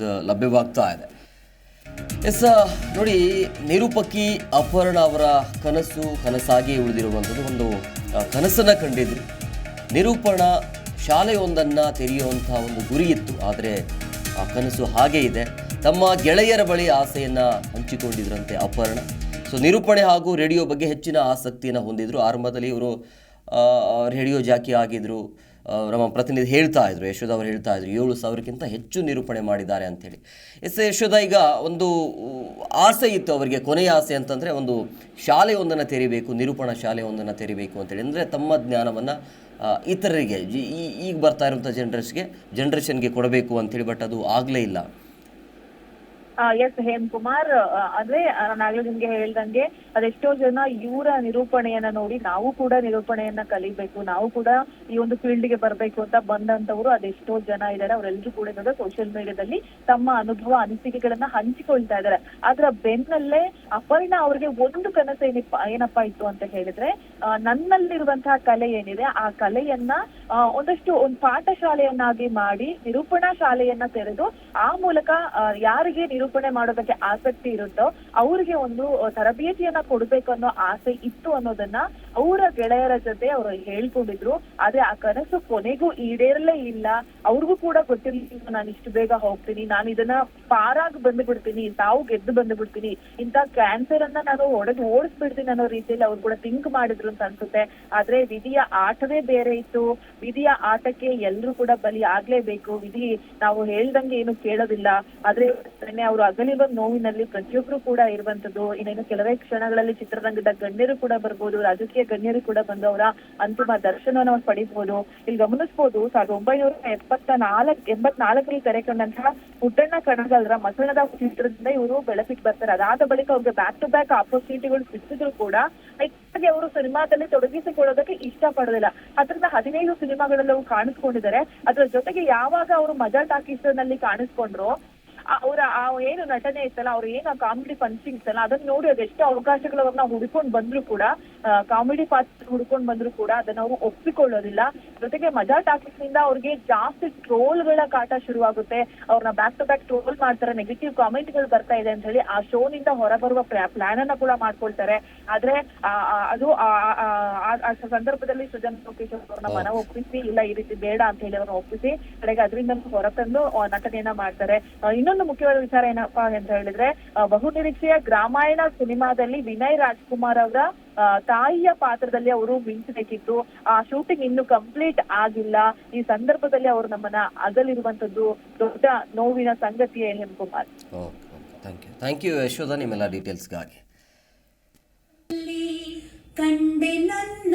News ಲಭ್ಯವಾಗ್ತಾ ಇದೆ. S ನೋಡಿ ನಿರೂಪಕಿ ಅಪರ್ಣ ಅವರ ಕನಸು ಕನಸಾಗಿ ಉಳಿದಿರುವಂಥದ್ದು ಒಂದು ಕನಸನ್ನು ಕಂಡಿದ್ರು. ನಿರೂಪಣ ಶಾಲೆಯೊಂದನ್ನು ತೆರೆಯುವಂಥ ಒಂದು ಗುರಿ ಇತ್ತು ಆದರೆ ಆ ಕನಸು ಹಾಗೇ ಇದೆ. ತಮ್ಮ ಗೆಳೆಯರ ಬಳಿ ಆಸೆಯನ್ನು ಹಂಚಿಕೊಂಡಿದ್ರಂತೆ ಅಪರ್ಣ. ಸೊ ನಿರೂಪಣೆ ಹಾಗೂ ರೇಡಿಯೋ ಬಗ್ಗೆ ಹೆಚ್ಚಿನ ಆಸಕ್ತಿಯನ್ನು ಹೊಂದಿದ್ರು. ಆರಂಭದಲ್ಲಿ ಇವರು ರೇಡಿಯೋ ಜಾಕಿ ಆಗಿದ್ರು. ಆ, ನಮ್ಮ ಪ್ರತಿನಿಧಿ ಹೇಳ್ತಾ ಇದ್ರು ಯಶೋಧ ಅವರು ಹೇಳ್ತಾ ಇದ್ರು, ಏಳು ಸಾವಿರಕ್ಕಿಂತ ಹೆಚ್ಚು ನಿರೂಪಣೆ ಮಾಡಿದ್ದಾರೆ ಅಂತೇಳಿ ಎಸ್ ಯಶೋಧ ಈಗ ಒಂದು ಆಸೆ ಇತ್ತು ಅವರಿಗೆ, ಕೊನೆಯ ಆಸೆ ಅಂತಂದರೆ ಒಂದು ಶಾಲೆಯೊಂದನ್ನು ತೆರಿಬೇಕು, ನಿರೂಪಣಾ ಶಾಲೆಯೊಂದನ್ನು ತೆರಿಬೇಕು ಅಂತೇಳಿ ಅಂದರೆ ತಮ್ಮ ಜ್ಞಾನವನ್ನು ಇತರರಿಗೆ ಈಗ ಬರ್ತಾ ಇರುವಂಥ ಜನ್ರೇಷನ್ಗೆ ಜನ್ರೇಷನ್ಗೆ ಕೊಡಬೇಕು ಅಂತೇಳಿ ಬಟ್ ಅದು ಆಗಲೇ ಇಲ್ಲ. ಎಸ್ ಹೇಮ್ ಕುಮಾರ್ ಅಂದ್ರೆ ನಾನಾಗ್ಲೇ ನಿಮ್ಗೆ ಹೇಳ್ದಂಗೆ ಅದೆಷ್ಟೋ ಜನ ಇವರ ನಿರೂಪಣೆಯನ್ನ ನೋಡಿ ನಾವು ಕೂಡ ನಿರೂಪಣೆಯನ್ನ ಕಲಿಬೇಕು, ನಾವು ಕೂಡ ಈ ಒಂದು ಫೀಲ್ಡ್ಗೆ ಬರ್ಬೇಕು ಅಂತ ಬಂದಂತವ್ರು ಅದೆಷ್ಟೋ ಜನ ಇದ್ದಾರೆ ಅವರೆಲ್ಲರೂ ಕೂಡ ಇವಾಗ ಸೋಷಿಯಲ್ ಮೀಡಿಯಾದಲ್ಲಿ ತಮ್ಮ ಅನುಭವ, ಅನಿಸಿಕೆಗಳನ್ನ ಹಂಚಿಕೊಳ್ತಾ ಇದ್ದಾರೆ ಅದ್ರ ಬೆನ್ನಲ್ಲೇ ಅಪರ್ಣ ಅವ್ರಿಗೆ ಒಂದು ಕನಸು ಏನಿಪ್ಪ, ಏನಪ್ಪಾ ಇತ್ತು ಅಂತ ಹೇಳಿದ್ರೆ ನನ್ನಲ್ಲಿರುವಂತಹ ಕಲೆ ಏನಿದೆ, ಆ ಕಲೆಯನ್ನ ಒಂದಷ್ಟು ಒಂದು ಪಾಠಶಾಲೆಯನ್ನಾಗಿ ಮಾಡಿ, ನಿರೂಪಣಾ ಶಾಲೆಯನ್ನ ತೆರೆದು ಆ ಮೂಲಕ ಯಾರಿಗೆ ಯಾರಿಗೆ ನಿರೂಪಣೆ ಮಾಡೋದಕ್ಕೆ ಆಸಕ್ತಿ ಇರುತ್ತೋ ಅವ್ರಿಗೆ ಒಂದು ತರಬೇತಿಯನ್ನ ಕೊಡ್ಬೇಕು ಅನ್ನೋ ಆಸೆ ಇತ್ತು ಅನ್ನೋದನ್ನ ಅವರ ಗೆಳೆಯರ ಜೊತೆ ಅವರು ಹೇಳ್ಕೊಂಡಿದ್ರು, ಆದ್ರೆ ಆ ಕನಸು ಕೊನೆಗೂ ಈಡೇರಲೇ ಇಲ್ಲ. ಅವ್ರಿಗೂ ಕೂಡ ಗೊತ್ತಿರ್ಲಿಲ್ಲ, ನಾನು ಇಷ್ಟು ಬೇಗ ಹೋಗ್ತೀನಿ, ನಾನು ಇದನ್ನ ಪಾರಾಗಿ ಬಂದು ಬಿಡ್ತೀನಿ ತಾವು ಗೆದ್ದು ಬಂದು ಬಿಡ್ತೀನಿ ಇಂತ ಕ್ಯಾನ್ಸರ್ ಅನ್ನ ನಾನು ಒಡೆದು ಓಡಿಸ್ಬಿಡ್ತೀನಿ ಅನ್ನೋ ರೀತಿಯಲ್ಲಿ ಅವ್ರು ಕೂಡ ಥಿಂಕ್ ಮಾಡಿದ್ರು ಅಂತ ಅನ್ಸುತ್ತೆ. ಆದ್ರೆ ವಿಧಿಯ ಆಟವೇ ಬೇರೆ ಇತ್ತು. ವಿಧಿಯ ಆಟಕ್ಕೆ ಎಲ್ರು ಕೂಡ ಬಲಿ ಆಗ್ಲೇಬೇಕು. ವಿಧಿ ನಾವು ಹೇಳ್ದಂಗೆ ಏನು ಕೇಳೋದಿಲ್ಲ. ಆದ್ರೆ ಅವರು ಅಗಲಿರುವ ನೋವಿನಲ್ಲಿ ಪ್ರತಿಯೊಬ್ರು ಕೂಡ ಇರುವಂತದ್ದು ಇನ್ನೇನು ಕೆಲವೇ ಕ್ಷಣಗಳಲ್ಲಿ ಚಿತ್ರರಂಗದ ಗಣ್ಯರು ಕೂಡ ಬರ್ಬೋದು, ರಾಜಕೀಯ ಗಣ್ಯರು ಕೂಡ ಬಂದು ಅವರ ಅಂತಿಮ ದರ್ಶನವನ್ನು ನಾವು ಪಡಿಬಹುದು ಇಲ್ಲಿ ಗಮನಿಸಬಹುದು ಸಾವಿರದ ಒಂಬೈನೂರ ಎಪ್ಪತ್ತ ನಾಲ್ಕ ಎಂಬತ್ನಾಲ್ಕರಲ್ಲಿ ತೆರೆ ಕಂಡಂತಹ ಪುಟ್ಟಣ್ಣ ಕಣಗಾಲರ ಮಸಣದ ಚಿತ್ರದಿಂದ ಇವರು ಬೆಳಕಿಗೆ ಬರ್ತಾರೆ. ಅದಾದ ಬಳಿಕ ಅವ್ರಿಗೆ ಬ್ಯಾಕ್ ಟು ಬ್ಯಾಕ್ ಆಪರ್ಚುನಿಟಿಗಳು ಸಿಕ್ಕಿದ್ರು ಕೂಡ, ಹೆಚ್ಚಾಗಿ ಅವರು ಸಿನಿಮಾದಲ್ಲಿ ತೊಡಗಿಸಿಕೊಳ್ಳೋದಕ್ಕೆ ಇಷ್ಟ ಪಡೋದಿಲ್ಲ ಅದರಿಂದ ಹದಿನೈದು ಸಿನಿಮಾಗಳಲ್ಲಿ ಅವ್ರು ಕಾಣಿಸ್ಕೊಂಡಿದ್ದಾರೆ. ಅದರ ಜೊತೆಗೆ ಯಾವಾಗ ಅವರು ಮಜಾ ಟಾಕೀಸ್ನಲ್ಲಿ ಕಾಣಿಸ್ಕೊಂಡ್ರು ಅವರ ಆ ಏನು ನಟನೆ ಇತ್ತಲ್ಲ ಅವ್ರ ಏನು ಕಾಮಿಡಿ ಪಂಚಿಂಗ್ ಇತ್ತಲ್ಲ ಅದನ್ನ ನೋಡಿ ಅದೆಷ್ಟು ಅವಕಾಶಗಳು ಅವ್ರನ್ನ ಹುಡ್ಕೊಂಡ್ ಬಂದ್ರು ಕೂಡ ಕಾಮಿಡಿ ಪಾತ್ರ ಹುಡ್ಕೊಂಡ್ ಬಂದ್ರು ಕೂಡ ಅದನ್ನ ಅವರು ಒಪ್ಪಿಕೊಳ್ಳೋದಿಲ್ಲ. ಜೊತೆಗೆ ಮಜಾ ಟಾಕಿಕ್ನಿಂದ ಅವ್ರಿಗೆ ಜಾಸ್ತಿ ಟ್ರೋಲ್ಗಳ ಕಾಟ ಶುರುವಾಗುತ್ತೆ. ಅವ್ರನ್ನ ಬ್ಯಾಕ್ ಟು ಬ್ಯಾಕ್ ಟ್ರೋಲ್ ಮಾಡ್ತಾರೆ ನೆಗೆಟಿವ್ ಕಾಮೆಂಟ್ಗಳು ಬರ್ತಾ ಇದೆ ಅಂತ ಹೇಳಿ ಆ ಶೋ ನಿಂದ ಹೊರಬರುವ ಪ್ಲಾನ್ ಅನ್ನ ಕೂಡ ಮಾಡ್ಕೊಳ್ತಾರೆ. ಆದ್ರೆ ಅದು ಆ, ಸಂದರ್ಭದಲ್ಲಿ ಸುಜನ್ ಲೋಕೇಶ್ ಅವ್ರನ್ನ ಮನ ಒಪ್ಪಿಸಿ ಇಲ್ಲ ಈ ರೀತಿ ಬೇಡ ಅಂತ ಹೇಳಿ ಅವ್ರನ್ನ ಒಪ್ಪಿಸಿ ಕಡೆಗೆ ಅದರಿಂದ ಹೊರತಂದು ನಟನೆಯನ್ನ ಮಾಡ್ತಾರೆ. ಆ, ಇನ್ನೊಂದು ಮುಖ್ಯವಾದ ವಿಚಾರ ಏನಪ್ಪಾ ಅಂತ ಹೇಳಿದ್ರೆ ಬಹುನಿರೀಕ್ಷೆಯ ಗ್ರಾಮಾಯಣ ಸಿನಿಮಾದಲ್ಲಿ ವಿನಯ್ ರಾಜ್ಕುಮಾರ್ ಅವರ ತಾಯಿಯ ಪಾತ್ರದಲ್ಲಿ ಅವರು ಮಿಂಚಬೇಕಿತ್ತು. ಆ ಶೂಟಿಂಗ್ ಇನ್ನು ಕಂಪ್ಲೀಟ್ ಆಗಿಲ್ಲ. ಈ ಸಂದರ್ಭದಲ್ಲಿ ಅವರು ನಮ್ಮನ್ನ ಅಗಲಿರುವಂತದ್ದು ದೊಡ್ಡ ನೋವಿನ ಸಂಗತಿಯೇ L Kumar. Thank you thank you Yashoda ನಿಮ್ಮೆಲ್ಲ ಡೀಟೇಲ್ಸ್ಗಾಗಿ ಕಂಡೆ ನನ್ನ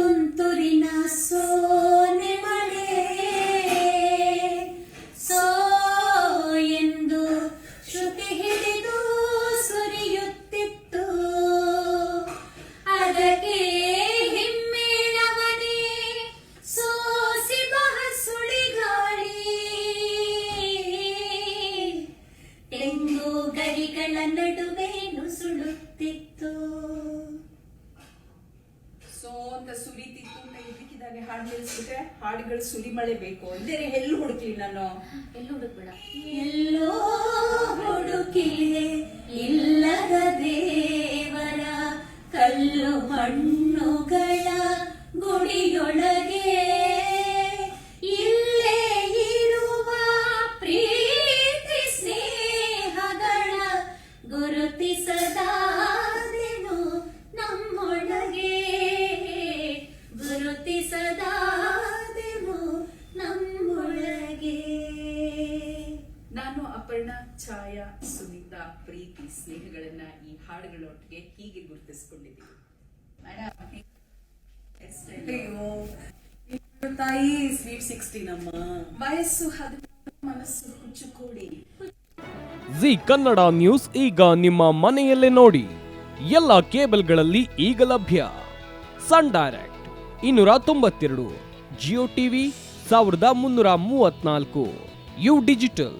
ನಿಲ್ಸ್ಬಿಟ್ರೆ ಹಾಡುಗಳು ಸುರಿಮಳೆ ಬೇಕು. ಅಂದರೆ ಎಲ್ಲಿ ಹುಡುಕ್ಲಿ ನಾನು. ಎಲ್ಲೂ ಹುಡುಕ್ಬೇಡ. ಎಲ್ಲೋ ಹುಡುಕಿಲೆ ಇಲ್ಲದ ದೇವರ ಕಲ್ಲು ಮಣ್ಣುಗಳ ಗುಡಿಯೊಳಗೆ ಛಾಯಾ ಸುನೀತಾ ಪ್ರೀತಿ ಸ್ನೇಹಗಳನ್ನ ಈ ಹಾಡುಗಳೊಟ್ಟಿಗೆ ಹೀಗೆ ಗುರುತಿಸ್ಕೊಂಡಿದ್ದೀವಿ. ಮೇಡಮ್ ತಾಯಿ ಸ್ವೀಟ್ ಸಿಕ್ಸ್ಟೀನ್ ಅಮ್ಮ. ವಯಸ್ಸು ಹದಿನಾರು ಮನಸ್ಸು ಹುಚ್ಚುಕೋಡಿ. ಜಿ ಕನ್ನಡ ನ್ಯೂಸ್ ಈಗ ನಿಮ್ಮ ಮನೆಯಲ್ಲೇ ನೋಡಿ. ಎಲ್ಲ ಕೇಬಲ್ಗಳಲ್ಲಿ ಈಗ ಲಭ್ಯ. ಸನ್ ಡೈರೆಕ್ಟ್ ಇನ್ನೂರ ತೊಂಬತ್ತೆರಡು ಜಿಯೋ ಟಿವಿ ಸಾವಿರದ ಮುನ್ನೂರ ಮೂವತ್ನಾಲ್ಕು ಯು ಡಿಜಿಟಲ್.